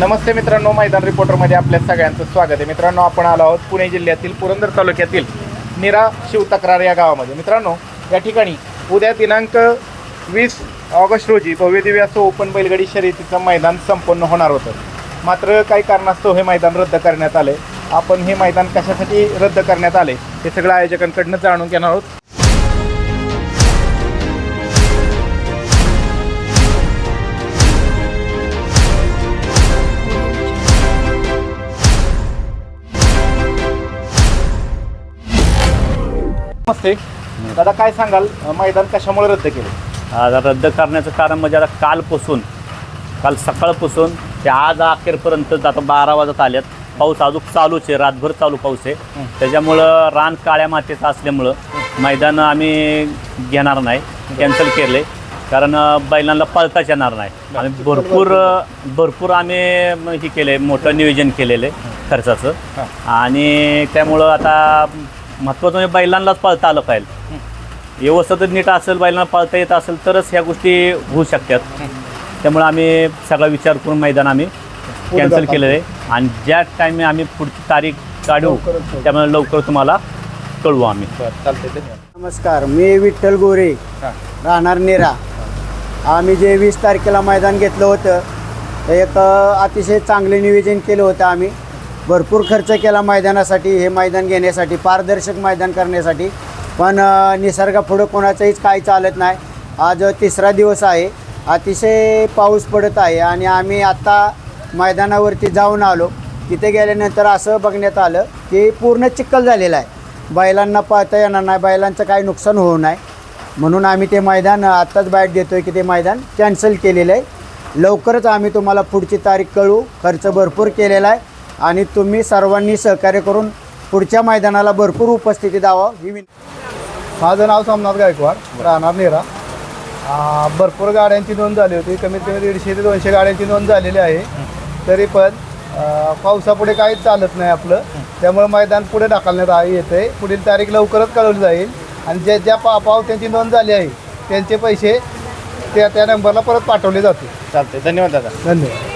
नमस्ते मित्रांनो मैदान रिपोर्टरमध्ये आपल्या सगळ्यांचं स्वागत आहे. मित्रांनो आपण आलो आहोत पुणे जिल्ह्यातील पुरंदर तालुक्यातील निरा शिवतक्रार या गावामध्ये. मित्रांनो या ठिकाणी उद्या दिनांक वीस ऑगस्ट रोजी भव्यदिव्य असं ओपन बैलगाडी शर्यतीचं मैदान संपन्न होणार होतं. मात्र काही कारणास्तव हे मैदान रद्द करण्यात आले आपण हे मैदान कशासाठी रद्द करण्यात आले हे सगळं आयोजकांकडनं जाणून घेणार आहोत. नमस्ते दादा काय सांगाल? मैदान कशामुळे रद्द केले? आता रद्द करण्याचं कारण म्हणजे आता कालपासून काल सकाळपासून ते आज अखेरपर्यंत आता बारा वाजत आल्यात पाऊस अजून चालूच आहे रातभर चालू पाऊस आहे. त्याच्यामुळं रान काळ्या मातीचं असल्यामुळं मैदान आम्ही घेणार नाही कॅन्सल केले कारण बैलांना पळताच येणार नाही. आम्ही भरपूर भरपूर आम्ही हे केले मोठं नियोजन केलेलं आहे खर्चाचं. आणि त्यामुळं आता महत्त्वाचं म्हणजे बैलांनाच पळता आलं पाहिजे. व्यवस्थित नीट असेल बैलांना पाळता येत असेल तरच ह्या गोष्टी होऊ शकतात. त्यामुळे आम्ही सगळा विचार करून मैदान आम्ही कॅन्सल केलेलं आहे. आणि ज्या टाईमी आम्ही पुढची तारीख काढू त्यामुळे लवकर तुम्हाला कळवू आम्ही. नमस्कार मी विठ्ठल गोरे. राहणार नेरा. आम्ही जे वीस तारखेला मैदान घेतलं होतं ते एक अतिशय चांगले नियोजन केलं होतं आम्ही. भरपूर खर्च केला मैदानासाठी हे मैदान घेण्यासाठी पारदर्शक मैदान करण्यासाठी. पण अ, निसर्गापुढं कोणाचंहीच काही चालत नाही. आज तिसरा दिवस आहे. अतिशय पाऊस पडत आहे आणि आम्ही आत्ता मैदानावरती जाऊन आलो. तिथे गेल्यानंतर असं बघण्यात आलं की पूर्ण चिखल झालेलं आहे. बैलांना पाहता येणार नाही बैलांचं काही नुकसान होऊ नये. म्हणून आम्ही ते मैदान आत्ताच बाहेर देतो आहे की ते मैदान कॅन्सल केलेलं आहे. लवकरच आम्ही तुम्हाला पुढची तारीख कळू खर्च भरपूर केलेला आहे. आणि तुम्ही सर्वांनी सहकार्य करून पुढच्या मैदानाला भरपूर उपस्थिती द्यावं ही विनंती माझं नाव सोमनाथ गायकवाड राहणार नेरा. आ, भरपूर गाड्यांची नोंद झाली होती. कमीत कमी दीडशे ते दोनशे गाड्यांची नोंद झालेली आहे. तरी पण पावसापुढे काहीच चालत नाही आपलं. त्यामुळे मैदान पुढे ढकलण्यात आ- येते. पुढील तारीख लवकरच कळवली जाईल. आणि ज्या ज्या पा पावत्यांची नोंद झाली आहे त्यांचे पैसे त्या त्या नंबरला परत पाठवले जातील. चालतंय. धन्यवाद दादा. धन्यवाद.